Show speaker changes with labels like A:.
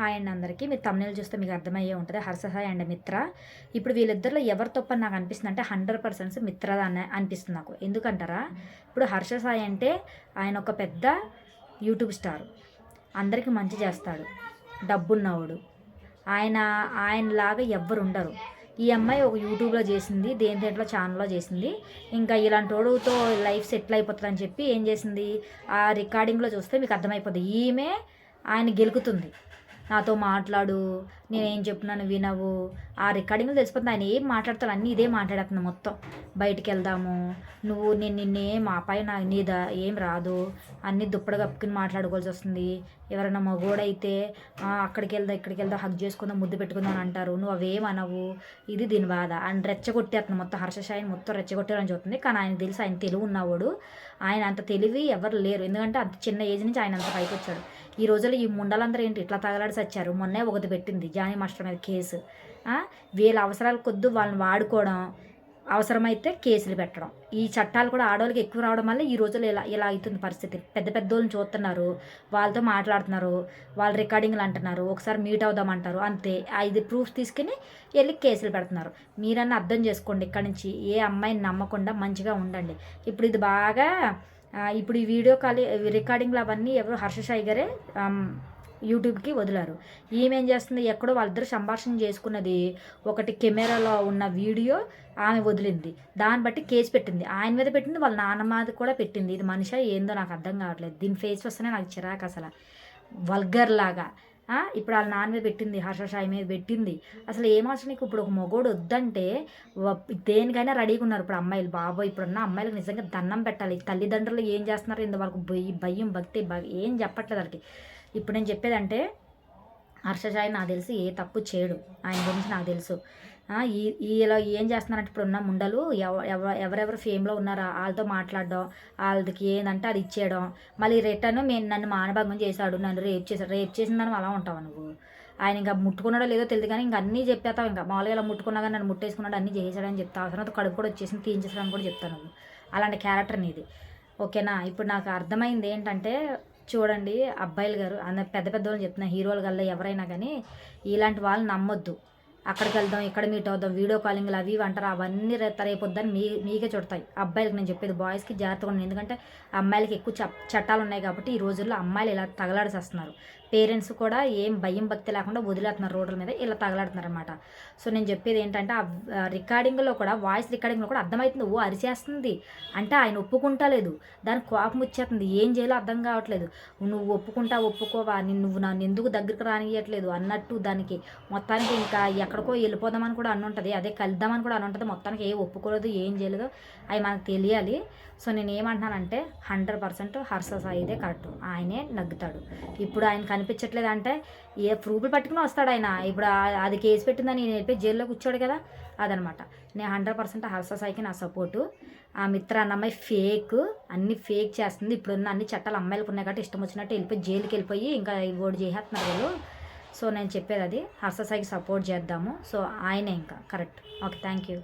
A: Hi అండి అందరికీ. మీరు తమిళ చూస్తే మీకు అర్థమయ్యే ఉంటుంది. హర్షసాయి అండ్ మిత్ర. ఇప్పుడు వీళ్ళిద్దరిలో ఎవరి తప్ప నాకు అనిపిస్తుంది అంటే హండ్రెడ్ పర్సెంట్స్ మిత్ర అని అనిపిస్తుంది నాకు. ఎందుకంటారా? ఇప్పుడు హర్షసాయి అంటే ఆయన ఒక పెద్ద యూట్యూబ్ స్టార్. అందరికీ మంచి చేస్తాడు. డబ్బున్నవాడు. ఆయన ఆయనలాగా ఎవ్వరు ఉండరు. ఈ అమ్మాయి ఒక యూట్యూబ్లో చేసింది దేని దేంట్లో ఛానల్లో చేసింది. ఇంకా ఇలాంటి వాడుతో లైఫ్ సెటిల్ అయిపోతుంది అని చెప్పి ఏం చేసింది? ఆ రికార్డింగ్లో చూస్తే మీకు అర్థమైపోతుంది ఈమె ఆయన గెలుకుతుంది. నాతో మాట్లాడు నేనేం చెప్తున్నాను వినవు. ఆ రికార్డింగ్లో తెలిసిపోతుంది. ఆయన ఏం మాట్లాడతాడు అన్నీ ఇదే మాట్లాడుతుంది మొత్తం. బయటికి వెళ్దాము నువ్వు నేను నిన్నేం ఆపాయి నా నీద ఏం రాదు. అన్నీ దుప్పటి కప్పుకుని మాట్లాడుకోవాల్సి వస్తుంది. ఎవరైనా మగోడైతే అక్కడికి వెళ్దా ఇక్కడికి వెళ్దా హక్ చేసుకుందాం ముద్దు పెట్టుకుందాం అని అంటారు. నువ్వు అవేం అనవు. ఇది దీని బాధ. ఆయన రెచ్చగొట్టేస్తున్నాను మొత్తం హర్షశాయిని మొత్తం రెచ్చగొట్టారని చెప్తుంది. కానీ ఆయన తెలిసి ఆయన తెలివి ఉన్నవాడు. ఆయన అంత తెలివి ఎవరు లేరు. ఎందుకంటే అంత చిన్న ఏజ్ నుంచి ఆయన అంత పైకి వచ్చాడు. ఈ రోజుల్లో ఈ ముండలందరూ ఏంటి ఇట్లా తగలాడి సచ్చారు. మొన్నే ఒకటి పెట్టింది జానీ మాస్టర్ మీద కేసు. వీళ్ళ అవసరాల కొద్దు వాళ్ళని వాడుకోవడం అవసరమైతే కేసులు పెట్టడం. ఈ చట్టాలు కూడా ఆడవాళ్ళకి ఎక్కువ రావడం వల్ల ఈ రోజుల్లో ఇలా ఇలా అవుతుంది పరిస్థితి. పెద్ద పెద్ద వాళ్ళని చూస్తున్నారు. వాళ్ళతో మాట్లాడుతున్నారు. వాళ్ళ రికార్డింగ్లు అంటున్నారు. ఒకసారి మీట్ అవుదామంటారు. అంతే. ఐదు ప్రూఫ్స్ తీసుకుని వెళ్ళి కేసులు పెడుతున్నారు. మీరన్నా అర్థం చేసుకోండి. ఇక్కడ నుంచి ఏ అమ్మాయిని నమ్మకుండా మంచిగా ఉండండి. ఇప్పుడు ఇది బాగా ఇప్పుడు ఈ వీడియో కాల్ రికార్డింగ్లు అవన్నీ ఎవరు హర్షసాయి గారే యూట్యూబ్కి వదిలారు. ఈమె ఏం చేస్తుంది? ఎక్కడో వాళ్ళిద్దరు సంభాషణ చేసుకున్నది ఒకటి కెమెరాలో ఉన్న వీడియో ఆమె వదిలింది. దాన్ని బట్టి కేసు పెట్టింది. ఆయన మీద పెట్టింది వాళ్ళ నాన్న కూడా పెట్టింది. ఇది మనిషి? ఏందో నాకు అర్థం కావట్లేదు. దీని ఫేస్ వస్తేనే నాకు చిరాకు అసలు. వల్గర్ లాగా. ఇప్పుడు వాళ్ళ నాన్న మీద పెట్టింది హర్షషాయి మీద పెట్టింది. అసలు ఏమాసం నీకు ఇప్పుడు ఒక మొగోడు వద్దంటే దేనికైనా రెడీగా ఉన్నారు. ఇప్పుడు అమ్మాయిలు బాబోయ్ ఇప్పుడున్న అమ్మాయిలకు నిజంగా దండం పెట్టాలి. తల్లిదండ్రులు ఏం చేస్తున్నారు ఇంతవరకు భయం భక్తి ఏం చెప్పట్లేదు వాళ్ళకి. ఇప్పుడు నేను చెప్పేదంటే హర్షజాయి నాకు తెలిసి ఏ తప్పు చేయడు. ఆయన గురించి నాకు తెలుసు. ఈ ఇలా ఏం చేస్తున్నారంటే ఇప్పుడు ఉన్న ముండలు ఎవరెవరు ఫేమ్లో ఉన్నారో? వాళ్ళతో మాట్లాడడం వాళ్ళకి ఏంటంటే అది ఇచ్చేయడం. మళ్ళీ రిటర్న్ మేము నన్ను మానభంగం చేశాడు. నన్ను రేప్ చేశాడు రేప్ చేసిందని అలా ఉంటావు నువ్వు? ఆయన ఇంకా ముట్టుకున్నాడో లేదో తెలియదు కానీ ఇంకా అన్నీ చెప్పేస్తావు. ఇంకా మామూలుగా ఇలా ముట్టుకున్నా కానీ నన్ను ముట్టేసుకున్నాడు అన్నీ చేసాడని చెప్తావు. అవసరం కడుపు కూడా వచ్చేసి తీయించేసాడని కూడా చెప్తాను అలాంటి క్యారెక్టర్ నీది. ఓకేనా? ఇప్పుడు నాకు అర్థమైంది ఏంటంటే చూడండి అబ్బాయిలు గారు అన్న పెద్ద పెద్ద వాళ్ళు చెప్తున్నా హీరోలు గల్లా ఎవరైనా కానీ ఇలాంటి వాళ్ళని నమ్మొద్దు. అక్కడికి వెళ్దాం ఇక్కడ మీట్ అవుదాం వీడియో కాలింగ్లు అవి అంటారు. అవన్నీ రేపొద్దని మీ మీకే చుడతాయి. అబ్బాయిలకి నేను చెప్పేది బాయ్స్కి జాగ్రత్తగా ఉండండి. ఎందుకంటే అమ్మాయిలకి ఎక్కువ చట్టాలు ఉన్నాయి కాబట్టి ఈ రోజుల్లో అమ్మాయిలు ఇలా తగలాడిసేస్తున్నారు. పేరెంట్స్ కూడా ఏం భయం భక్తి లేకుండా వదిలేస్తున్నారు రోడ్ల మీద ఇలా తగలాడుతున్నారు అనమాట సో నేను చెప్పేది ఏంటంటే ఆ రికార్డింగ్లో కూడా వాయిస్ రికార్డింగ్లో కూడా అర్థమవుతుంది. ఓ అరిచేస్తుంది అంటే ఆయన ఒప్పుకుంటా లేదు దానికి కోపం వచ్చేస్తుంది. ఏం చేయాలో అర్థం కావట్లేదు. నువ్వు ఒప్పుకుంటా ఒప్పుకోవా? నువ్వు నన్ను ఎందుకు దగ్గరికి రానియట్లేదు? అన్నట్టు దానికి మొత్తానికి ఇంకా ఎక్కడ ఎక్కడికో వెళ్ళిపోదామని కూడా అనుంటుంది. అదే కలుద్దామని కూడా అనుంటుంది. మొత్తానికి ఏ ఒప్పుకోలేదు ఏం చేయలేదు. అవి మనకు తెలియాలి. సో నేను ఏమంటున్నానంటే హండ్రెడ్ పర్సెంట్ హర్ష సాయిదే కరెక్ట్. ఆయనే నగ్గుతాడు. ఇప్పుడు ఆయన కనిపించట్లేదు అంటే ఏ ప్రూఫ్లు పట్టుకుని వస్తాడు ఆయన. ఇప్పుడు అది కేసు పెట్టిందని నేను చెప్పి జైల్లో కూర్చోడు కదా. అదనమాట. నేను హండ్రెడ్ పర్సెంట్ హర్ష సాయికి నా సపోర్టు. ఆ మిత్ర అన్నమ్మాయి ఫేక్. అన్ని ఫేక్ చేస్తుంది. ఇప్పుడున్న అన్ని చట్టాలు అమ్మాయిలకు ఉన్నాయి కాబట్టి ఇష్టం వచ్చినట్టు వెళ్ళిపోయి జైలుకి వెళ్ళిపోయి ఇంకా ఓడి చేసేస్తున్నారు వాళ్ళు. సో నేను చెప్పేది అది హర్ష సాయికి సపోర్ట్ చేద్దాము. సో ఆయనే ఇంకా కరెక్ట్ ఓకే థ్యాంక్ యూ